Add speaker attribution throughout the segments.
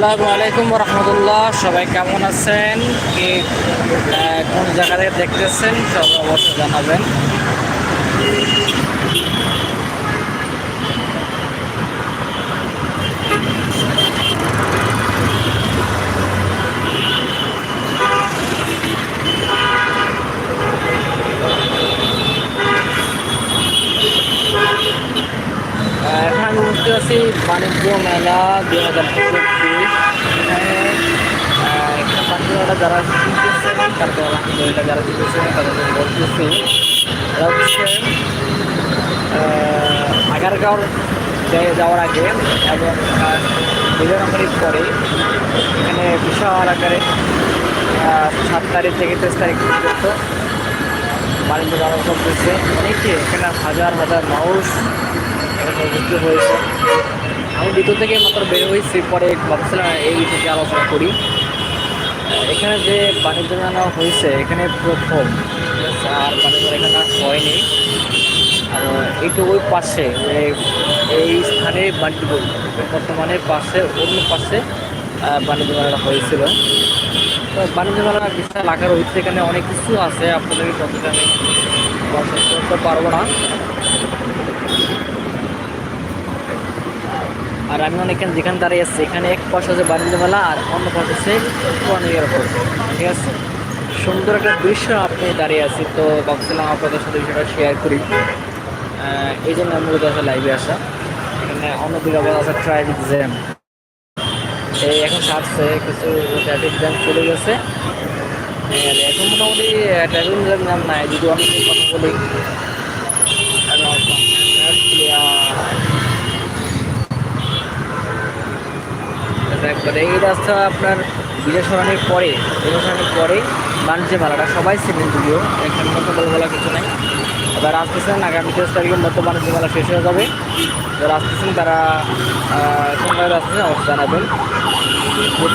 Speaker 1: আসসালামু আলাইকুম রহমতুল্লাহ সবাই কেমন আছেন? কি কোন জায়গা থেকে দেখতেছেন? সব অবশ্যই জানাবেন আহ, এখন পারছি বাণিজ্য মেলা দুই হাজার চব্বিশ এখানে বাণিজ্য মেলা যারা কিনতেছেন তারপর আলহামদুলিল্লাহ যারা কিনতেছেন তাদের জন্য বলতেছি এরা হচ্ছে আহ, আগারগাঁও যে- যাওয়ার আগে এবং বিজয়নগরীর পরে এখানে বিশাল আকারে আহ, সাত তারিখ থেকে তেইশ তারিখ পর্যন্ত বাণিজ্য মেলা করতেছে অনেকে এখানে হাজার হাজার মানুষ হয়েছে আমি ভিতর থেকে মাত্র বের হয়েছি পরে ভাবছিলাম এই বিষয়ে আলোচনা করি। এখানে যে বাণিজ্য মেলা হয়েছে, এখানে প্রথম। আর বাণিজ্য মেলা হয়নি। এইটু ওই পাশে এই- এই স্থানে বাণিজ্য বর্তমানে পাশে, অন্য পাশে বাণিজ্য মেলাটা হয়েছিল। তো বাণিজ্য মেলা বিশাল আকার হয়েছে, এখানে অনেক কিছু আছে। আপনাদেরকে কতটা আমি করতে পারব না। আর আমি অনেকখান যেখানে দাঁড়িয়ে আছি, এখানে এক পাশে আছে বাণিজ্য মেলা আর অন্য পাশে আছে পুরানো এয়ারপোর্ট। ঠিক আছে? সুন্দর একটা দৃশ্য আপনি দাঁড়িয়ে আছি, তো ভাবছিলাম আপনাদের সাথে বিষয়টা শেয়ার করি। এই জন্য মূলত আছে লাইভে আসা। এখানে অন্যদিকে আবার আছে ট্রাফিক জ্যাম এই এখন ছাড়ছে কিছু ট্রাফিক জ্যাম চলে গেছে। এখন মোটামুটি ট্রাফিক জ্যাম নাই, যদি অনেক কথা বলি। একবারে এই রাস্তা আপনার বিজয় সরানির পরে বিজয় সরানির পরে বাণিজ্য মেলাটা, সবাই চেনেন যদিও, এখানে কথা বলে বলা কিছু নাই। এবার আসতেছেন আগামী তেইশ তারিখের মতো বাণিজ্য মেলা শেষ হয়ে যাবে যারা আসতেছেন তারা জায়গায় আসতেছেন অবশ্যই জানাবেন।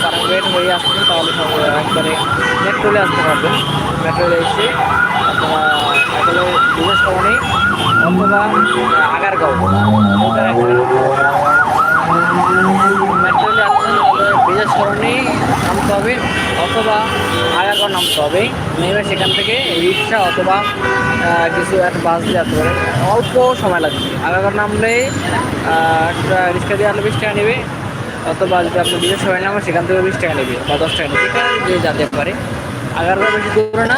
Speaker 1: তারা ওয়েট হয়ে আসতেছেন, তাহলে একবারে মেট্রোলে আসতে পারবেন। মেট্রোলে এসে আপনারা বিজয় সরণি অথবা আগারগাঁও। আসছেন তাহলে বিজয় সরণি নামতে হবে অথবা আগারগাঁও নামতে হবে। নেমে সেখান থেকে রিক্সা অথবা কিছু একটা বাস দিয়ে আসতে পারেন। অল্প সময় লাগবে। আগারগাঁও নামলে একটা রিক্সা দিয়ে আসলে বিশ টাকা নেবে অথবা যদি আপনি বিজয় সরণি নামে সেখান থেকে বিশ টাকা নেবে বা দশ টাকা নেবে। যে যেতে পারে। আগারগাঁও বেশি দূরে না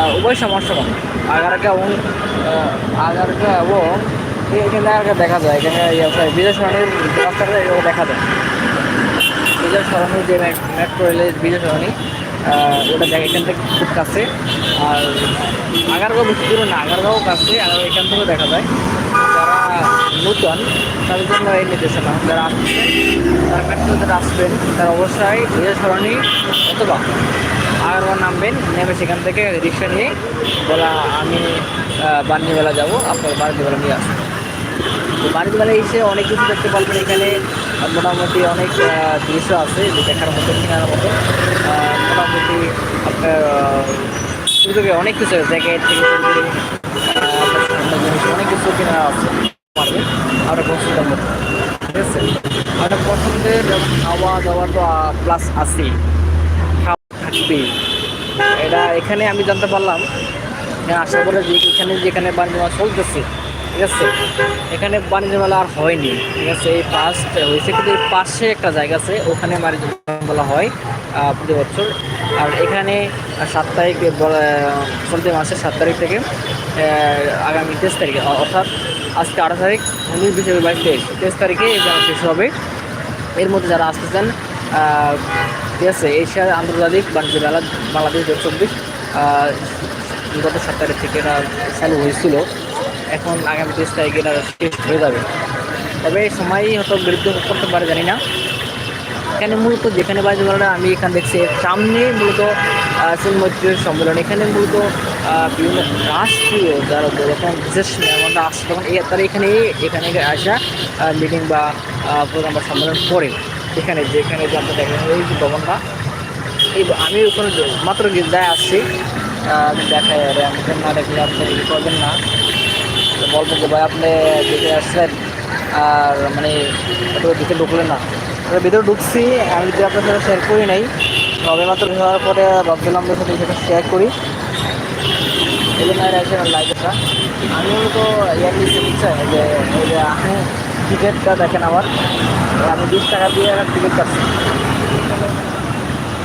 Speaker 1: আর উভয় সমস্যা কম। আগারগাঁও এবং আহ, আগারগাঁও এবং এখানে আগারগাঁও দেখা যায়, এখানে বিজয় সরণির রাস্তাটা এগুলো দেখা যায়। বিজয় সরণি যে মেট- মেট্রো রেলের বিজয় সরণি ওটা দেখা, এখান থেকে খুব কাছে। আর আগারগাঁও বেশি দূরে না, আগারগাঁও কাছে, আর এখান থেকেও দেখা যায়। যারা নতুন, তাদের জন্য এই নির্দেশনা, যারা আসছেন তারা মেট্রো যারা আসবেন, তারা অবশ্যই বিজয় সরণি অথবা আগারগাঁও নামবেন, নেমে সেখান থেকে রিক্সা নিয়ে বলা, আমি মেলা যাব, আপনার বাণিজ্য নিয়ে আসবেন তো বাণিজ্য এসে অনেক কিছু দেখতে পারবেন এখানে মোটামুটি অনেক দৃশ্য আছে দেখার মতো কেনার মতো। মোটামুটি আপনার অনেক কিছু জ্যাকেট থেকে অনেক কিছু কেনা আছে। পারবেন আপনার পছন্দের মতো ঠিক আছে? আপনার পছন্দের খাওয়া দাওয়া তো প্লাস আছেই খাওয়া থাকবেই এটা এখানে আমি জানতে পারলাম। যে আশা করে যে এখানে, যেখানে বাণিজ্য চলতেছে ঠিক আছে? এখানে বাণিজ্য মেলা আর হয়নি, ঠিক আছে? এই ফার্স্ট হয়েছে কিন্তু এই পাশে একটা জায়গা আছে, ওখানে বাণিজ্য মেলা হয় প্রতি বছর। আর এখানে সাত তারিখ চলতি মাসের সাত তারিখ থেকে আগামী তেইশ তারিখে অর্থাৎ আজকে আঠারো তারিখ, উনিশ বিশ বাইশ তেইশ। তেইশ তারিখে এই শেষ হবে। এর মধ্যে যারা আসতে চান ঠিক আছে, এশিয়ার আন্তর্জাতিক বাণিজ্য মেলা, বাংলাদেশ দু চব্বিশ গত সাত তারিখ থেকে এটা চালু হয়েছিল। এখন আগামী তেইশ তারিখে এটা শেষ হয়ে যাবে। তবে সময় হয়তো বিরুদ্ধ করতে পারে, জানি না। এখানে মূলত যেখানে মেলাটা আমি এখানে দেখছি, সামনে মূলত চিন্মৈত্রীর সম্মেলন। এখানে মূলত বিভিন্ন রাষ্ট্রীয় যারা যখন বিশেষ মেহমানরা আসছে তখন তারা এখানে এখানে আসা মিটিং বা প্রোগ্রাম বা সম্মেলন করে। এখানে, যেখানে যে আপনার দেখেন, এই যে ভবনটা, এই আমি ওখানে মাত্র গির্জায় আসছি দেখাই না দেখলে আপনি ই করবেন না। তো বলবেন যে ভাই আপনি দেখে আসছেন আর মানে দিকে ঢুকলেন না। তো ভিতরে ঢুকছি আমি যদি আপনার সাথে শেয়ার করি নাই তবে মাত্র হওয়ার পরে ভাবছিলাম যে সাথে সেটা শেয়ার করি। এই জন্য আর আছে লাইভটা আমি মূলত ইয়ার নিচে নিচ্ছে যে ওই যে আপনি টিকিটটা দেখেন আমার। আমি বিশ টাকা দিয়ে একটা টিকিট কাটছি।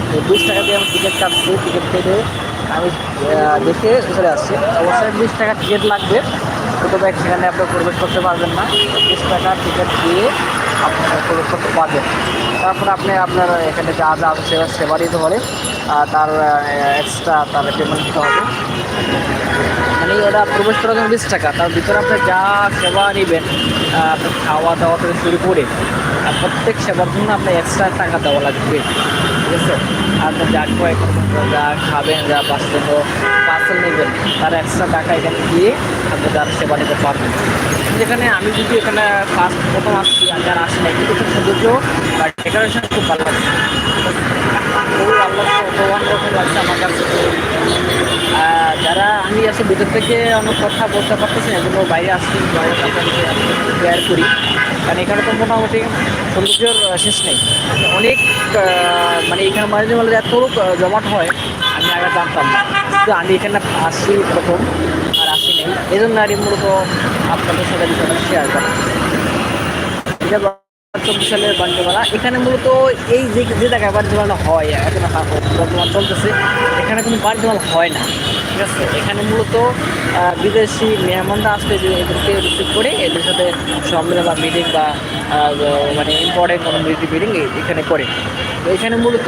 Speaker 1: তো বিশ টাকা দিয়ে আমি টিকিট কাটছি টিকিট কেটে আমি দেখে চলে আসছি। অবশ্যই বিশ টাকা টিকিট লাগবে। তবে সেখানে আপনি প্রবেশ করতে পারবেন না। বিশ টাকা টিকিট দিয়ে আপনারা প্রবেশ করতে পারবেন। তারপর আপনি আপনার এখানে যা যা আছে সেবা দিতে আর তার এক্সট্রা তার পেমেন্ট দিতে হবে। মানে ওটা প্রবেশ করার জন্য বিশ টাকা। তার ভিতরে আপনি যা সেবা নেবেন খাওয়া দাওয়া থেকে শুরু করে প্রত্যেক সেবার জন্য আপনার এক্সট্রা টাকা দেওয়া লাগবে। ঠিক আছে? আপনি যা করবেন যা খাবেন, যা বাসের পার্সেল নেবেন, তার এক্সট্রা টাকা এখানে দিয়ে আপনি তার সেবা নিতে পারবেন। যেখানে আমি যদি এখানে ফার্স্ট প্রথম আসছি আর আসি না কিন্তু খুব সৌন্দর্য বা ডেকোরেশন খুব ভালো লাগছে। খুবই ভালো লাগছে লাগছে আমার কাছে। যারা আমি আসলে ভিতর থেকে অনেক কথা বলতে পারতেছি না এগুলো বাইরে আসছি, বাইরে করি। কারণ এখানে তো মোটামুটি সৌন্দর্যের শেষ নেই। অনেক মানে এখানে মাঝে মাঝে এত জমাট হয়, আমি আগে জানতাম না। কিন্তু আমি এখানে আসি প্রথম আর আসি নেই। এই জন্য আর মূলত আপনাদের সাথে বিষয়টা শেয়ার করা। এটা চব্বিশ সালের বাণিজ্যমেলা। এখানে মূলত এই যে যে জায়গায় বাণিজ্যমেলা হয়, এখন বর্তমান চলতেছে, এখানে কোনো বাণিজ্যমেলা হয় না। ঠিক আছে। এখানে মূলত বিদেশি মেহমানরা আসতে যে এদেরকে রিসিভ করে, এদের সাথে সম্মেলন বা মিটিং বা মানে ইম্পর্টেন্ট কোনো মিটিং এখানে করে। তো এখানে মূলত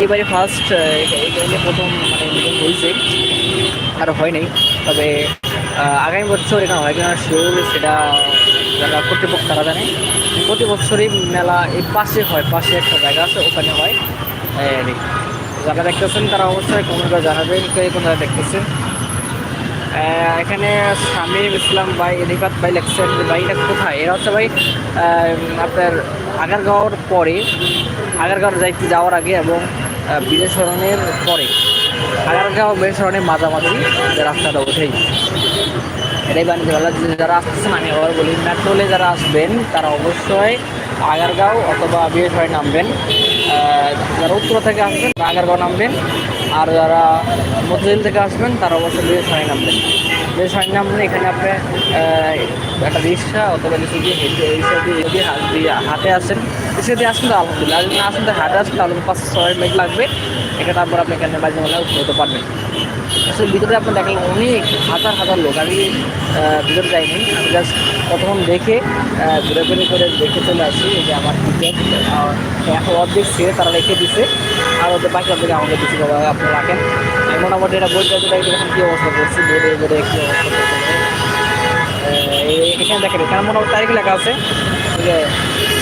Speaker 1: এইবারে ফার্স্ট এখানে প্রথম মানে মিটিং হয়েছে। আর হয় নাই। তবে আগামী বছর এখানে হয় কিনা শিওর সেটা যারা কর্তৃপক্ষ তারা জানে। প্রতি বছরই মেলা এই পাশে হয়, পাশে একটা জায়গা আছে, ওখানে হয়। কি। যারা দেখতেছেন তারা অবশ্যই কমেন্ট করে জানাবেন কে কোথায় দেখতেছেন। এখানে শামীম ইসলাম ভাই এদিকাত ভাই লেখছেন ভাই, এটা কোথায়? এরা হচ্ছে ভাই আপনার আগারগাঁওর পরে, আগারগাঁও যাইতে যাওয়ার আগে এবং বিদেশরণের পরে। আগারগাঁও বিদেশরণের মাঝামাঝি রাস্তাটা ওঠেই। এটাই বাণিজ্য যারা আসতেছেন, আমি আবার বলি, মেট্রোলে যারা আসবেন, তারা অবশ্যই আগারগাঁও অথবা বিয়েসবাড়ি নামবেন। যারা উত্তরা থেকে আসবেন আগারগাঁও নামবেন। আর যারা মধ্যদিন থেকে আসবেন, তারা অবশ্যই বিয়েসবাড়ি নামবেন। বিয়েসবাড়ি নামলে এখানে আপনি একটা রিক্সা অথবা কিছু দিয়ে রিক্সা দিয়ে যদি হাত আসেন। রিক্সা দিয়ে আসেন তো, আলহামদুলিল্লাহ। আসেন তো হাতে আসেন, তাহলে পাঁচ ছয় মিনিট লাগবে। এটা তারপর আপনি এখানে বাণিজ্য মেলায় উঠতে পারবেন। আসলে ভিতরে আপনি দেখেন অনেক হাজার হাজার লোক। আমি ভিতরে যাইনি। আমি জাস্ট প্রথম দেখে ঘুরে করে দেখে চলে আসি। এই যে আমার টিকিট এখন অর্ধেক ছেড়ে তারা রেখে দিছে। আর ওদের বাকি অর্ধেক আমাকে দিচ্ছে বাবা, আপনি রাখেন। মোটামুটি এটা বইটা তাই এখন কী অবস্থা করছি বোর্ডে বোর্ডে কী অবস্থা করছে। এখানে দেখেন, এখানে মোটামুটি তারিখ লেখা আছে। যে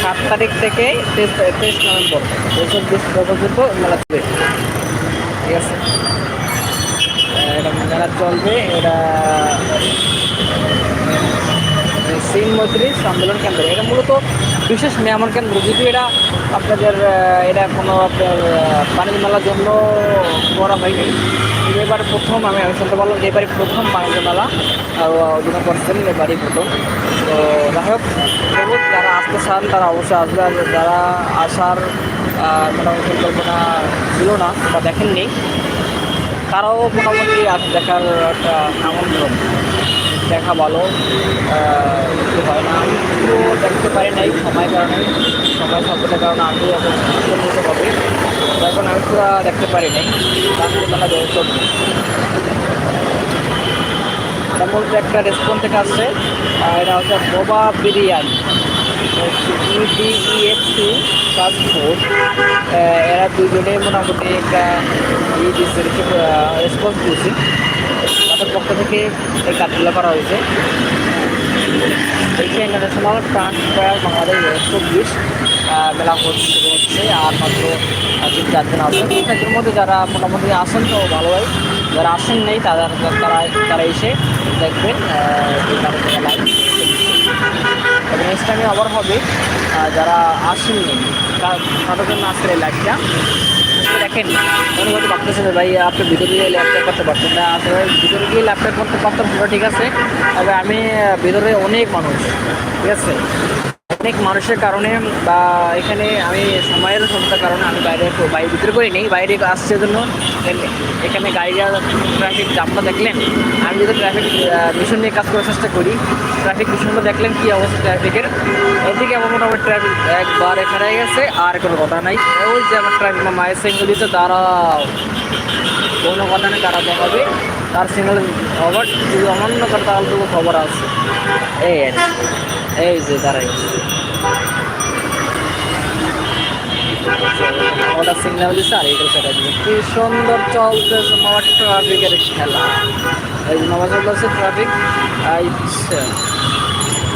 Speaker 1: সাত তারিখ থেকে তেইশ তেইশ নভেম্বর। পর্যন্ত মেলা ঠিক আছে? এটা মেলা চলবে, এটা সিম মৈত্রী সম্মেলন কেন্দ্র। এটা মূলত বিশেষ মেহমান কেন্দ্র। যদিও এটা আপনাদের এটা কোনো আপনার বাণিজ্য মেলার জন্য করা হয়নি এবার প্রথম আমি আমি শুনতে পারলাম যে এবারে প্রথম বাণিজ্য মেলা অভিনয় করছেন এবারই প্রথম। তো যাই হোক যারা আসতে চান, তারা অবশ্যই আসবে। আর যারা আসার মোটামুটি পরিকল্পনা ছিল না বা দেখেননি। তারাও মোটামুটি আজ দেখার একটা আমন্ত্রণ। দেখা ভালো কিছু হয় না। আমি কিন্তু দেখতে পারি নাই সময় কারণে। সময় স্বল্পতার কারণে আমি এখন নিতে হবে এখন আমি পুরো দেখতে পারি নাই। তারা চলছে তার মধ্যে একটা রেস্টুরেন্ট থেকে আসছে এটা হচ্ছে বোবা বিরিয়ানি। ইডিইএফসি ফাস্ট ফুড এরা দুজনে মোটামুটি একটা ই দিচ্ছে রেসপন্স দিয়েছি তাদের পক্ষ থেকে এই কাজগুলো করা হয়েছে। এইটা ইন্টারন্যাশনাল ট্রান্সফার বাংলাদেশ চব্বিশ মেলা হচ্ছে আর মাত্র তিন চারজন আসেন এর মধ্যে যারা মোটামুটি আসেন তো ভালো হয় যারা আসেন নেই, তারা তারা তারা এসে দেখবেন মেলায় নেক্সট টাইমে আবার হবে। যারা আসেননি তাদের জন্য আসলে লাইটটা দেখেন, মনে করতে পারতেছে যে ভাই, আপনি ভিতরে গিয়ে ল্যাপটপ করতে পারতেন না। আসলে ভিতরে গিয়ে ল্যাপটপ করতে পারতাম পুরো ঠিক আছে। তবে আমি ভিতরে অনেক মানুষ, ঠিক আছে? অনেক মানুষের কারণে বা এখানে আমি সময়ের সমস্যার কারণে আমি বাইরে বাইরে ভিতরে করি নেই, বাইরে আসছে জন্য এখানে- গাড়িরা ট্রাফিক জামটা দেখলেন। আমি যদি ট্রাফিক মিশন নিয়ে কাজ করার চেষ্টা করি ট্রাফিক মিশনটা দেখলেন কী অবস্থা ট্রাফিকের এদিকে আমার মোটামুটি ট্রাফিক একবার এখানে গেছে, আর কোনো কথা নাই। ওই যে আমার ট্রাফিক মায়ের সিঙ্গুলিতে দাঁড়াও। কোনো কথা নেই দাঁড়াতে হবে। তার সিঙ্গেল খবর যদি অমান্য করে তাহলে খবর আছে। এই আর এই যে, দাঁড়াই। ওটা সিগন্যাল দিচ্ছে আর এইটা সেটা দিচ্ছে কি সুন্দর চলতেছে মামার ট্রাফিকের খেলা। এই মামা চলতেছে ট্রাফিক আচ্ছা।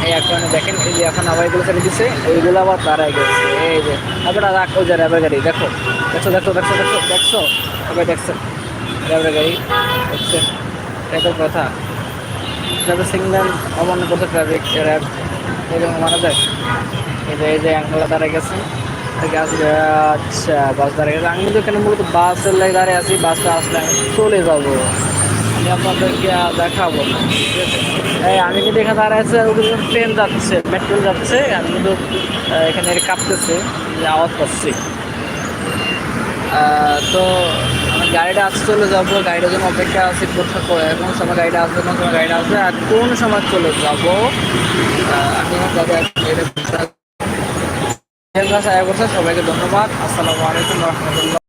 Speaker 1: এই এখন দেখেন, এই যে এখন আবার এগুলো ছেড়ে দিচ্ছে এইগুলো আবার দাঁড়ায় গেছে। এই যে আবার রাখ যে র্যাবের গাড়ি, দেখো। দেখছ দেখো দেখছ দেখছ দেখছ? এবার দেখছ র্যাবের গাড়ি দেখছে এত কথা। যাতে সিগন্যাল অমান্য করতে ট্রাফিক র্যাব এরকম মানা যায়। এই যে এই যে অ্যাঙ্গলা দাঁড়িয়ে গেছে। আচ্ছা বাস দাঁড়িয়ে গেছে। আমি তো এখানে মূলত বাসের লাগে দাঁড়িয়ে আছি। বাসটা আসলে আমি চলে যাব। আমি আপনাদেরকে দেখাবো ঠিক আছে? এই, আমি কিন্তু এখানে দাঁড়িয়ে আছি ট্রেন যাচ্ছে মেট্রো যাচ্ছে, আমি কিন্তু এখানে কাঁপতেছে। আওয়াজ পাচ্ছি। তো গাড়িটা আসতে চলে যাব, গাড়িটার জন্য অপেক্ষা আছে প্রত্যেক করে এখন সময় গাড়িটা আসবে কোন সময় গাড়িটা আসবে, আর কোন সময় চলে যাব? আমি সবাইকে ধন্যবাদ। আসসালামু আলাইকুম রহমতুল্লাহ।